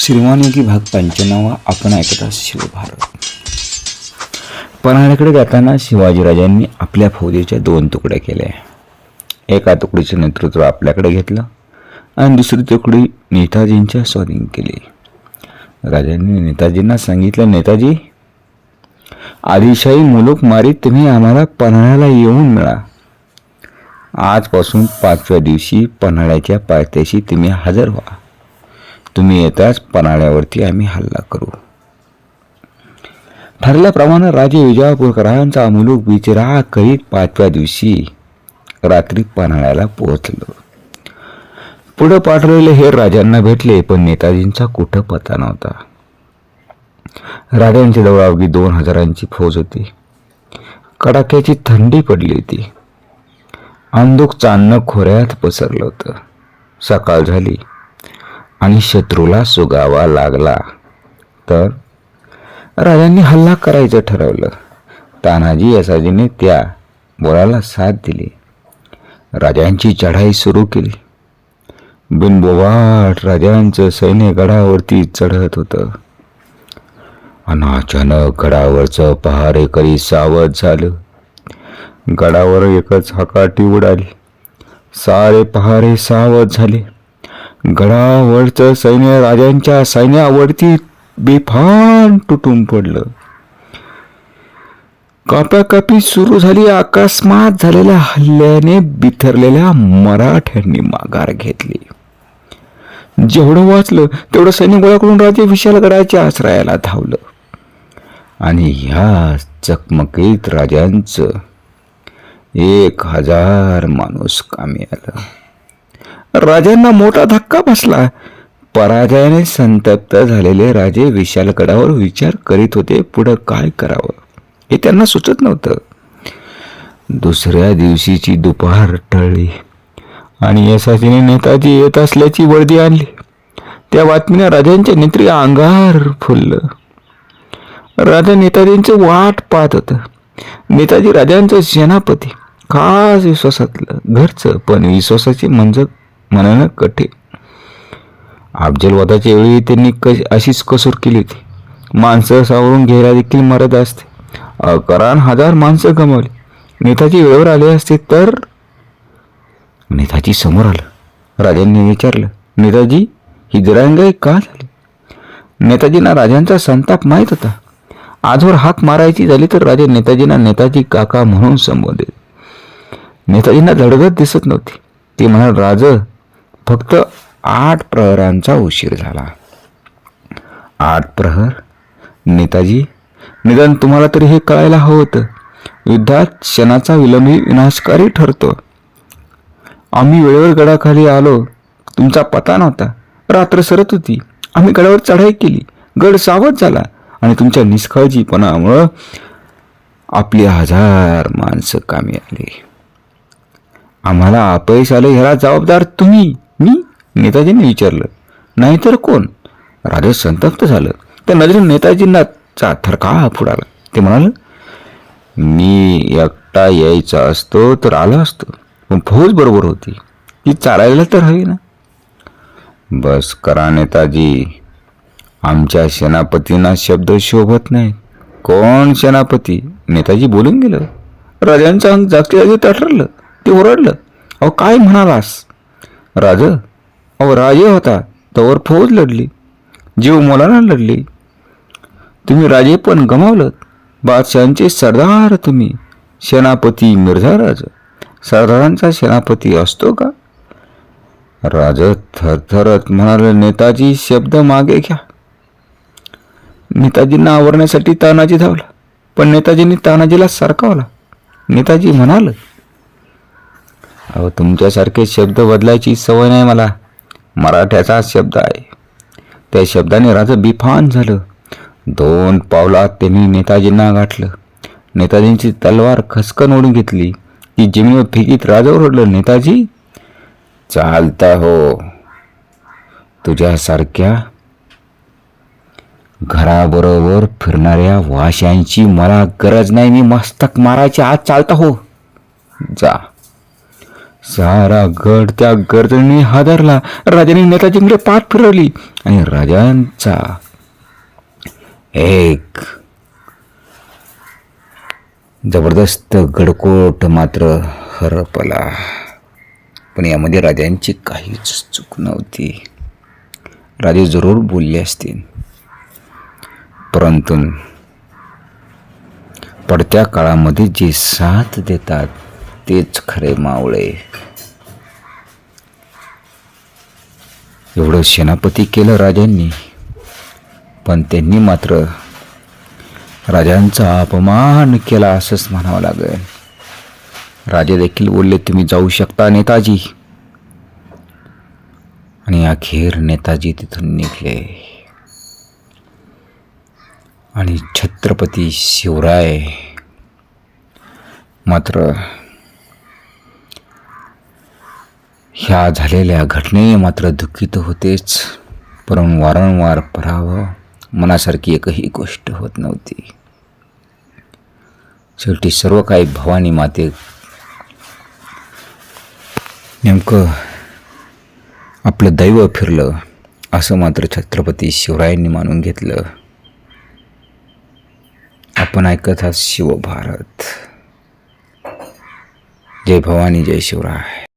श्रीमानयोगी भाग पंचनावा आपण ऐकत शिवभारत पन्हाळ्याकडे जाताना शिवाजीराजांनी आपल्या फौजेच्या दोन तुकड्या केल्या एका तुकडीचं नेतृत्व आपल्याकडे घेतलं आणि दुसरी तुकडी नेताजींच्या स्वाधीन केली. राजांनी नेताजींना सांगितलं नेताजी आदिशाही मुलूक मारीत तुम्ही आम्हाला पन्हाळ्याला येऊन मिळा. आजपासून पाचव्या दिवशी पन्हाळ्याच्या पायथ्याशी तुम्ही हजर व्हा. तुम्ही येताच पन्हाळ्यावरती आम्ही हल्ला करू. ठरल्याप्रमाणे राजे विजापूरकरांचा मुलूक विचारा करीत पाचव्या दिवशी रात्री पन्हाळ्याला पोहोचलो. पुढं पाठवलेले हे राजांना भेटले पण नेताजींचा कुठं पत्ता नव्हता. राजांच्या जवळ अवघी दोन हजारांची फौज होती. कडाक्याची थंडी पडली होती. अंधुक चांदणं खोऱ्यात पसरलं होतं. सकाळ झाली. आणि शत्रूला सुगावा लागला. तर राजांनी हल्ला करायचं ठरवलं. तानाजी यसाजीने त्या बोलाला साथ दिली. राजांची चढाई सुरू केली. बिनबोवाट राजांचं सैन्य गडावरती चढत होतं. आणि अचानक गडावरचं पहारेकरी सावध झालं. गडावर एकच हकाटी उडाली. सारे पहारे सावध झाले. गडावरचं सैन्य राजांच्या सैन्यावरती बेफान तुटून पडलं. कापाकापी सुरू झाली अकस्मात झालेल्या हल्ल्याने बिथरलेल्या मराठ्यांनी माघार घेतली. जेवढं वाचलं तेवढं सैन्य गोळा करून राजे विशालगडाच्या आश्रयाला धावलं. आणि ह्या चकमकीत राजांचं एक हजार माणूस कामी आलं. राजांना मोठा धक्का बसला. पराजयाने संतप्त झालेले राजे विशालगडावर विचार करीत होते पुढं काय करावं? हे त्यांना सुचत नव्हतं. दुसऱ्या दिवशीची दुपार टळली आणि यशाजीने नेताजी येत असल्याची वर्दी आणली. त्या बातमीने राजांच्या नेत्री अंगार फुललं. राजा नेताजींचं वाट पाहत होतं. नेताजी राजांचं सेनापती. खास विश्वासातलं. घरचं पण विश्वासाची मंजक म्हणणं कठीण. अफजलवादाच्या वेळी त्यांनी कश अशीच कसूर केली होती. माणसं सावरून घेरा देखील मरत असते. अकरान हजार माणसं गमावली. नेताजी वेळेवर आले असते तर? नेताजी समोर आलं. राजांनी विचारलं नेताजी ही जरांगाई का झाली? नेताजींना राजांचा संताप माहीत होता. आजवर हाक मारायची झाली तर राजे नेताजींना नेताजी काका म्हणून संबोधित. नेताजींना धडगत दिसत नव्हती. ते म्हणाल राज फक्त आठ प्रहरांचा उशीर झाला. आठ प्रहर? नेताजी निदान तुम्हाला तरी हे कळायला हवं होतं. युद्धात क्षणाचा विलंबी विनाशकारी ठरतो. आम्ही वेळेवर गडाखाली आलो. तुमचा पता नव्हता. रात्र सरत होती. आम्ही गडावर चढाई केली. गड सावध झाला आणि तुमच्या निष्काळजीपणामुळं आपली हजार माणसं कामी आली. आम्हाला अपयश आलं ह्याला जबाबदार तुम्ही. मी नेताजींनी विचारलं नाहीतर कोण? राजा संतप्त झालं. त्या नजरेत नेताजींना चा थरका फुडाला ते म्हणाल मी एकटा यायचा असतो तर आला असतो पण फौज बरोबर होती. ती चालायला तर हवी ना. बस करा नेताजी आमच्या सेनापतींना शब्द शोभत नाही. कोण सेनापती? नेताजी बोलून गेलं. राजांचं अंग जागच्या जागी तटरलं ते ओरडलं. अहो काय म्हणालास? राज? अहो राजे होता. तवर फौज लढली. जीव मोलाना लढली. तुम्ही राजे पण गमावलं बादशहांचे सरदार तुम्ही. सेनापती मिर्झा राज. सरदारांचा सेनापती असतो का? राज थरथरत म्हणाले नेताजी शब्द मागे घ्या. नेताजींना आवरण्यासाठी तानाजी धावला. पण नेताजींनी तानाजीला सरकावला नेताजी म्हणाल अहो तुमच्यासारखे शब्द बदलायची सवय नाही मला. मराठ्याचा शब्द आहे. त्या शब्दाने राजं बिफान झालं. दोन पावलात त्यांनी नेताजींना गाठलं. नेताजींची तलवार खसकन ओढून घेतली ती जिमीवर फिकीत राजावर ओढलं नेताजी चालता हो. तुझ्यासारख्या घराबरोबर फिरणाऱ्या वाशांची मला गरज नाही. मी मस्तक मारायची आज चालता हो. जा. सारा गड त्या गर्जनीने हादरला. राजाने नेताजींकडे पाठ फिरवली आणि राजांचा एक जबरदस्त गडकोट मात्र हरपला. पण यामध्ये राजांची काहीच चूक नव्हती. राजे जरूर बोलले असतील. परंतु पडत्या काळामध्ये जे साथ देतात तेच खरे मावळे. एवढं सेनापती केलं राजांनी पण त्यांनी मात्र राजांचा अपमान केला असंच म्हणावं लागेल. राजे देखील बोलले तुम्ही जाऊ शकता नेताजी. आणि अखेर नेताजी तिथून निघले. आणि छत्रपती शिवराय मात्र ह्या झालेल्या घटनेने मात्र दुःखित होतेच. परंतु वारंवार पराभव मनासारखी एकही गोष्ट होत नव्हती. शेवटी सर्व काही भवानी माते नेमकं आपलं दैव फिरलं असं मात्र छत्रपती शिवरायांनी मानून घेतलं. आपण ऐकत आहात शिवभारत. जय भवानी जय शिवराय.